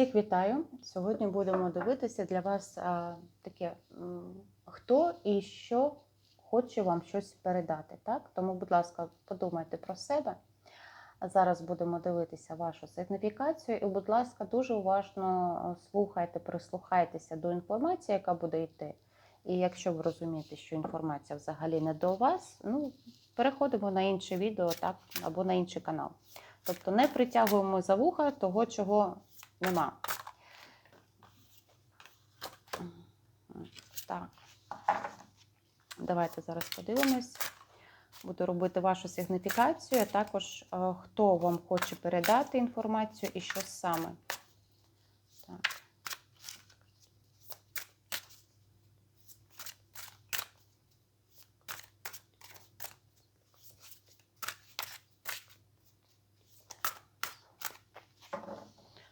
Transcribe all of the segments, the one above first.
Всіх вітаю! Сьогодні будемо дивитися для вас а, таке, хто і що хоче вам щось передати. Так? Тому, будь ласка, подумайте про себе. Зараз будемо дивитися вашу сигніфікацію. І, будь ласка, дуже уважно слухайте, прислухайтеся до інформації, яка буде йти. І якщо ви розумієте, що інформація взагалі не до вас, ну, переходимо на інше відео так, або на інший канал. Тобто не притягуємо за вуха того, чого нема. Так. Давайте зараз подивимось. Буду робити вашу сигніфікацію, а також е, хто вам хоче передати інформацію і що саме. Так.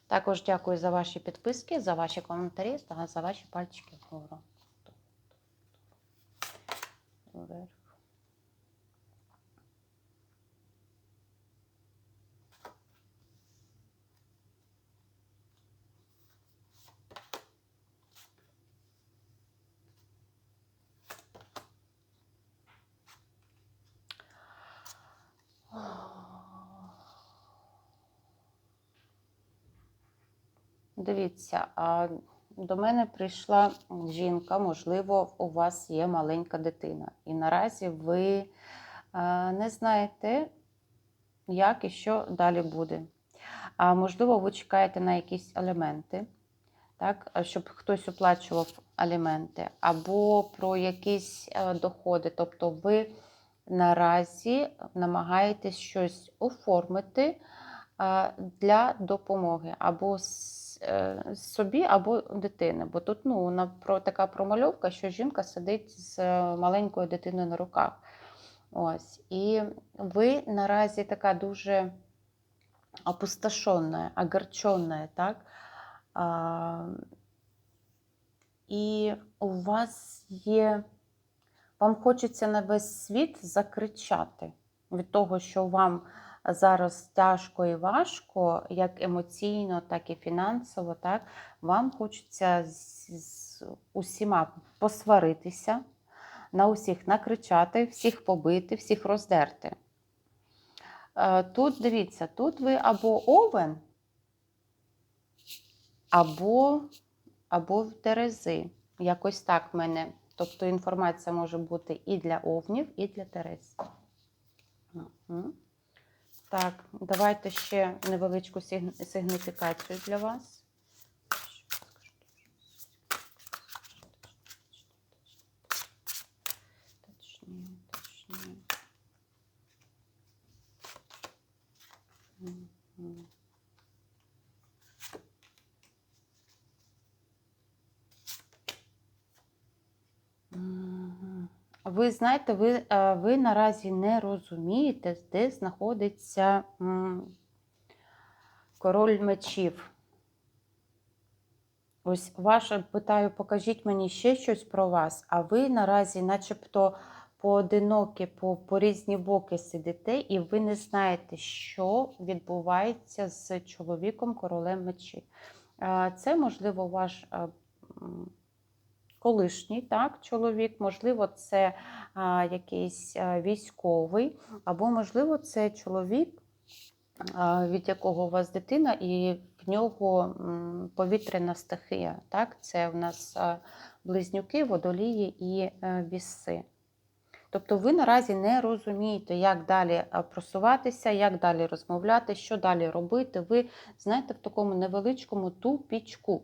Також дякую за ваші підписки, за ваші коментарі та за ваші пальчики вгору. Вверх. Дивіться, а до мене прийшла жінка, можливо, у вас є маленька дитина. І наразі ви не знаєте, як і що далі буде. А можливо, ви чекаєте на якісь аліменти, так, щоб хтось оплачував аліменти, або про якісь доходи. Тобто ви наразі намагаєтесь щось оформити для допомоги або собі, або дитини. Бо тут ну, вона про така промальовка, що жінка сидить з е, маленькою дитиною на руках. Ось. І ви наразі така дуже опустошенная, огорченная, так? А, і у вас є, вам хочеться на весь світ закричати від того, що вам зараз тяжко і важко, як емоційно, так і фінансово, так, вам хочеться з, з усіма посваритися, на усіх накричати, всіх побити, всіх роздерти. Е, Тут дивіться, тут ви або овен, або, або в Терези. Якось так в мене. Тобто інформація може бути і для овнів, і для Терез. Так, давайте ще невеличку сигн- сигніфікацію для вас. Ви знаєте, ви, е, ви наразі не розумієте, де знаходиться король мечів. Ось ваше питаю, покажіть мені ще щось про вас, а ви наразі, начебто, поодинокі, по, по різні боки сидите, і ви не знаєте, що відбувається з чоловіком королем мечів. Е, Це, можливо, ваш е, колишній так, чоловік, можливо, це а, якийсь військовий, або, можливо, це чоловік, а, від якого у вас дитина, і в нього повітряна стихія. Так? Це в нас близнюки, водолії і е, віси. Тобто ви наразі не розумієте, як далі просуватися, як далі розмовляти, що далі робити. Ви знаєте, в такому невеличкому тупічку.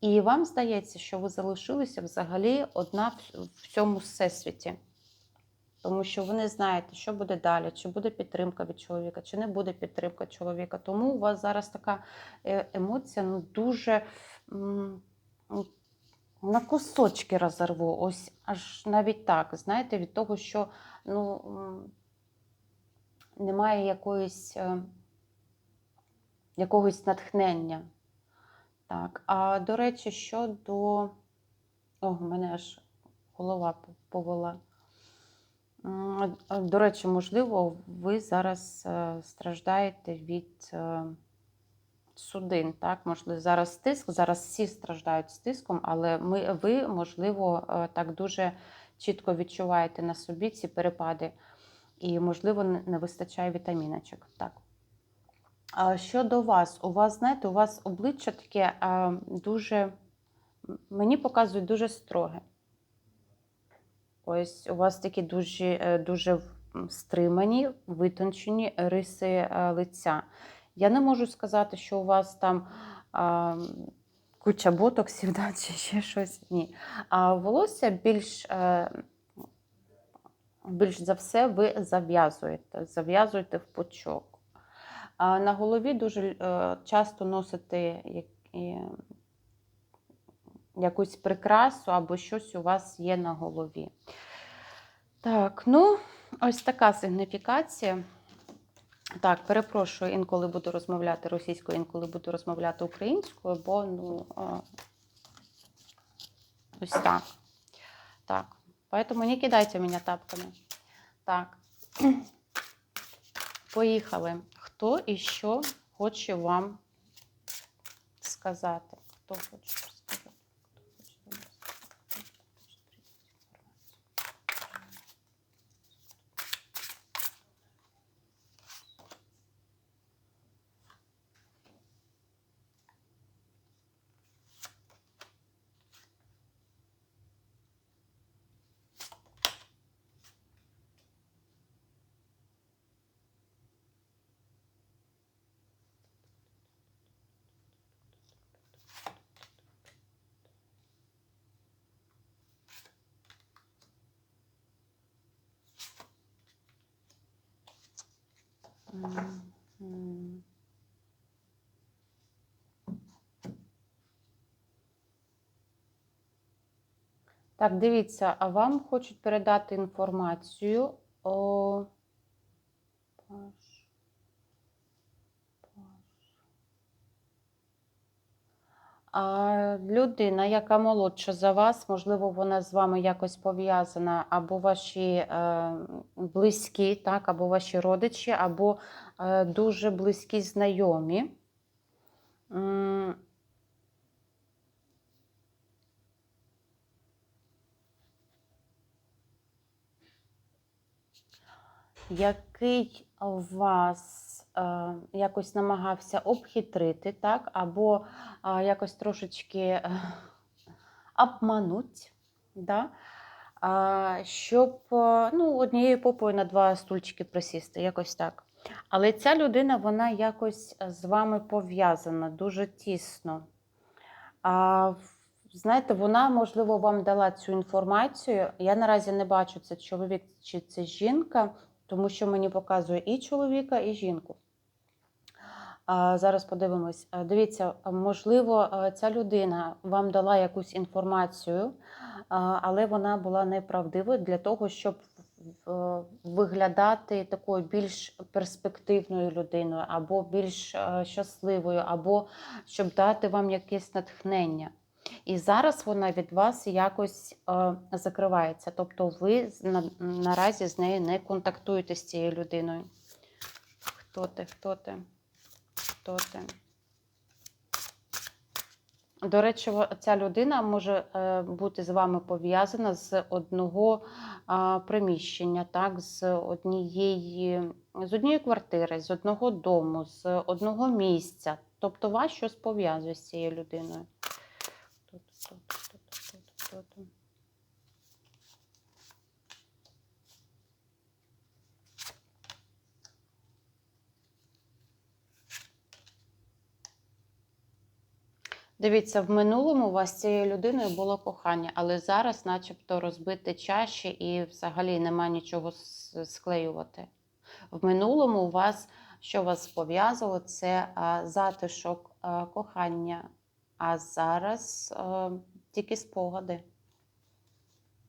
І вам здається, що ви залишилися взагалі одна в- цьому всесвіті. Тому що ви не знаєте, що буде далі, чи буде підтримка від чоловіка, чи не буде підтримка чоловіка. Тому у вас зараз така е, емоція ну, дуже м, на кусочки розорву. Ось аж навіть так. Знаєте, від того, що ну, немає якоїсь, е, якогось натхнення. Так, а до речі, щодо. О, мене аж голова повела. До речі, можливо, ви зараз е, страждаєте від е, судин. Так, можливо, зараз тиск, зараз всі страждають з тиском, але ми, ви, можливо, е, так дуже чітко відчуваєте на собі ці перепади, і, можливо, не вистачає вітаміночок. Так. А щодо вас, у вас, знаєте, у вас обличчя таке а, дуже, мені показують дуже строге. Ось у вас такі дуже, е, дуже стримані, витончені риси е, лиця. Я не можу сказати, що у вас там а, куча ботоксів да, чи ще щось. Ні. А волосся більш, е, більш за все ви зав'язуєте, зав'язуєте в пучок. На голові дуже е, часто носите якусь прикрасу або щось у вас є на голові. Так, ну, ось така сигніфікація. Так, перепрошую, інколи буду розмовляти російською, інколи буду розмовляти українською, бо ну ось так. Так. Поэтому не кидайте мене тапками. Так. Поїхали. Хто і що хоче вам сказати? Хто хоче Так, дивіться, а вам хочуть передати інформацію о А людина, яка молодша за вас, можливо, вона з вами якось пов'язана, або ваші е, близькі, так, або ваші родичі, або е, дуже близькі знайомі. Який вас якось намагався обхитрити, так, або е, якось трошечки е, обмануть, да? щоб е, ну, однією попою на два стульчики присісти, якось так. Але ця людина, вона якось з вами пов'язана дуже тісно. А, знаєте, вона, можливо, вам дала цю інформацію. Я наразі не бачу, це чоловік чи це жінка, тому що мені показує і чоловіка, і жінку. Зараз подивимось. Дивіться, можливо, ця людина вам дала якусь інформацію, але вона була неправдивою для того, щоб виглядати такою більш перспективною людиною, або більш е, щасливою, або щоб дати вам якесь натхнення. І зараз вона від вас якось е, закривається. Тобто ви на, наразі з нею не контактуєте з цією людиною. Хто ти? Хто ти? Хто? До речі, ця людина може е, бути з вами пов'язана з одного приміщення, так, з однієї, з однієї квартири, з одного дому, з одного місця. Тобто вас щось пов'язує з цією людиною. Хто ти, хто ти, хто ти, хто ти, хто ти? Дивіться, в минулому у вас цією людиною було кохання, але зараз, начебто, розбите чаші і взагалі нема нічого склеювати. В минулому у вас, що вас пов'язувало, це а, затишок а, кохання, а зараз а, тільки спогади.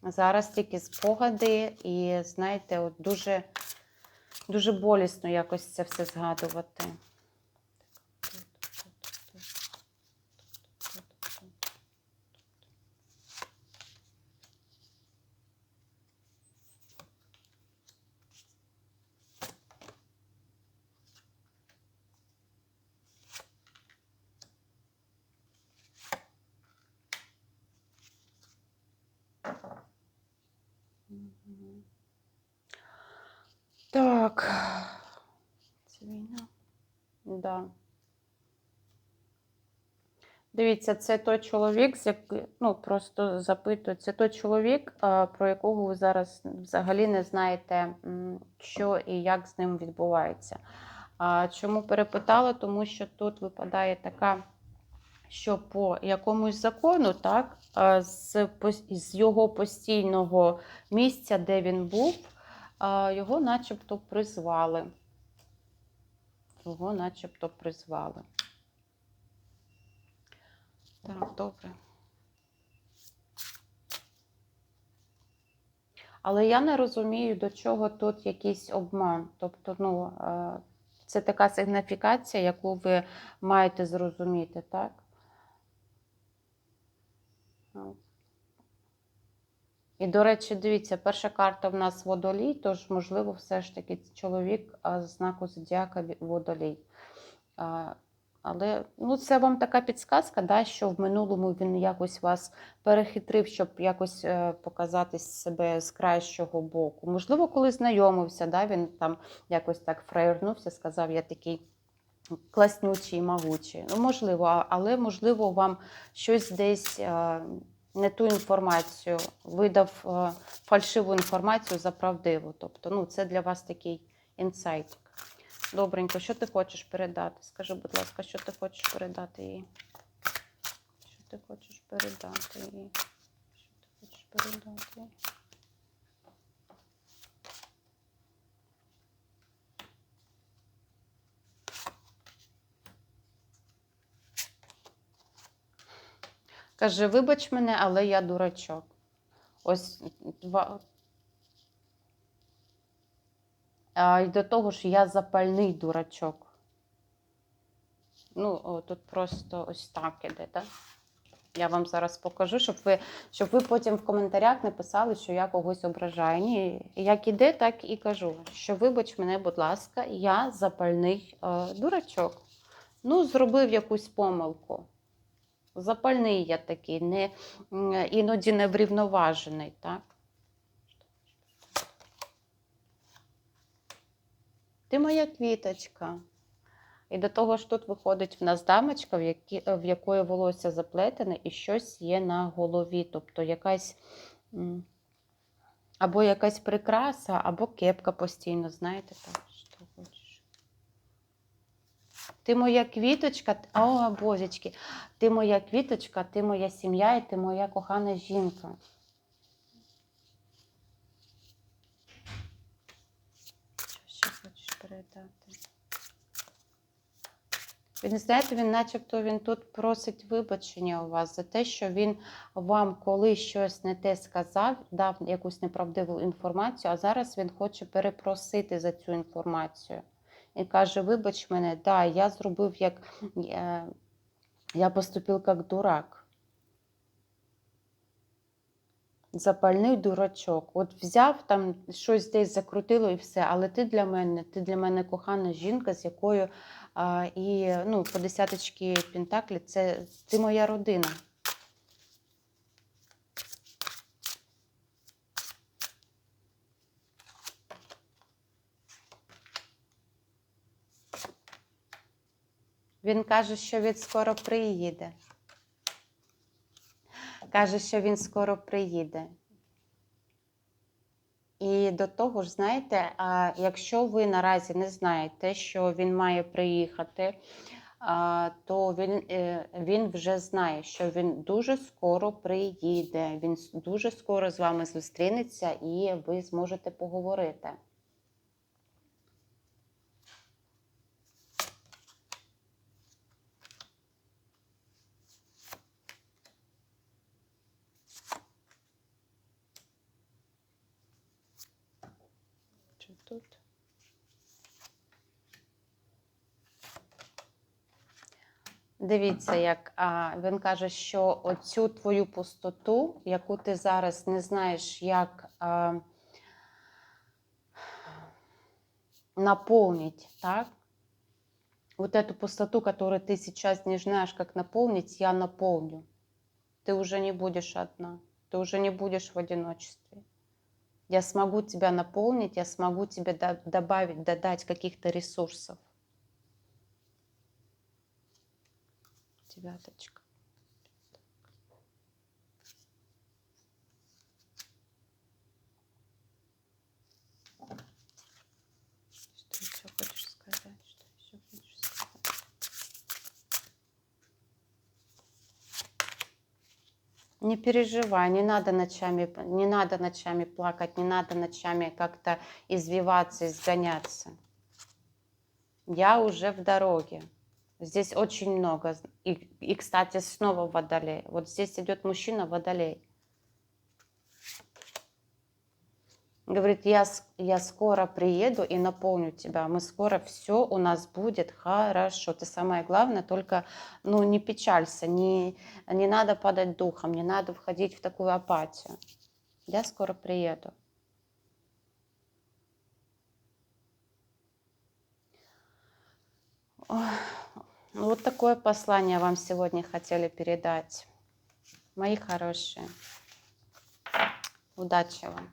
Зараз тільки спогади, і знаєте, от дуже, дуже болісно якось це все згадувати. Так. Це війна. Да. Дивіться, це той чоловік, ну просто запитую, це той чоловік, про якого ви зараз взагалі не знаєте, що і як з ним відбувається. Чому перепитала? Тому що тут випадає така, що по якомусь закону, так, з, з його постійного місця, де він був, його начебто призвали. Його начебто призвали. Так, добре. Але я не розумію, до чого тут якийсь обман. Тобто, ну, е, це така сигніфікація, яку ви маєте зрозуміти, так? І, до речі, дивіться, перша карта в нас водолій, тож, можливо, все ж таки чоловік з знаку зодіака водолій. Але ну, це вам така підсказка, да, що в минулому він якось вас перехитрив, щоб якось е, показати себе з кращого боку. Можливо, коли знайомився, да, він там якось так фраєрнувся, сказав, я такий класнючий, могучий. Ну, можливо, але можливо, вам щось десь не ту інформацію видав е, фальшиву інформацію за правдиву. Тобто, ну, це для вас такий інсайт. Добренько, що ти хочеш передати? Скажи, будь ласка, що ти хочеш передати їй? Що ти хочеш передати їй? Що ти хочеш передати їй? Каже, вибач мене, але я дурачок. Ось два. А, і до того ж, я запальний дурачок. Ну, о, тут просто ось так іде, так? Я вам зараз покажу, щоб ви, щоб ви потім в коментарях не писали, що я когось ображаю. Ні, як іде, так і кажу. Що вибач мене, будь ласка, я запальний е, дурачок. Ну, зробив якусь помилку. Запальний я такий, не, іноді не врівноважений, так? Ти моя квіточка. І до того ж тут виходить в нас дамочка, в, які, в якої волосся заплетене і щось є на голові. Тобто якась або якась прикраса, або кепка постійно, знаєте, так, що хочеш. Ти моя квіточка, о, божечки, ти моя квіточка, ти моя сім'я і ти моя кохана жінка. Що ще хочеш передати? Він, знаєте, він начебто він тут просить вибачення у вас за те, що він вам коли щось не те сказав, дав якусь неправдиву інформацію, а зараз він хоче перепросити за цю інформацію. І каже: Вибач мене, да, я зробив як е, я поступив як дурак. Запальний дурачок. От взяв там щось десь закрутило і все, але ти для мене, ти для мене кохана жінка, з якою а, і ну, по десяточки Пентаклі це ти моя родина. Він каже, що він скоро приїде. Каже, що він скоро приїде. І до того ж, знаєте, якщо ви наразі не знаєте, що він має приїхати, то він, е, він вже знає, що він дуже скоро приїде, він дуже скоро з вами зустрінеться і ви зможете поговорити. Чи тут? Дивіться, як а, він каже, що оцю твою пустоту, яку ти зараз не знаєш, як а, наполнить, так? Вот эту пустоту, которую ты сейчас не знаешь, как наполнить, я наполню. Ты уже не будешь одна, ты уже не будешь в одиночестве. Я смогу тебя наполнить, я смогу тебе до- добавить, додать каких-то ресурсов. Девяточка. Что еще хочешь сказать? Что еще хочешь сказать? Не переживай, не надо ночами, не надо ночами плакать, не надо ночами как-то извиваться, изгоняться. Я уже в дороге. Здесь очень много. И, и, кстати, снова водолей. Вот здесь идет мужчина водолей. Говорит, я, я скоро приеду и наполню тебя. Мы скоро все у нас будет хорошо. Ты самое главное, только ну, не печалься, не, не надо падать духом, не надо входить в такую апатию. Я скоро приеду. Ну Вот такое послание вам сегодня хотели передать. Мои хорошие. Удачи вам.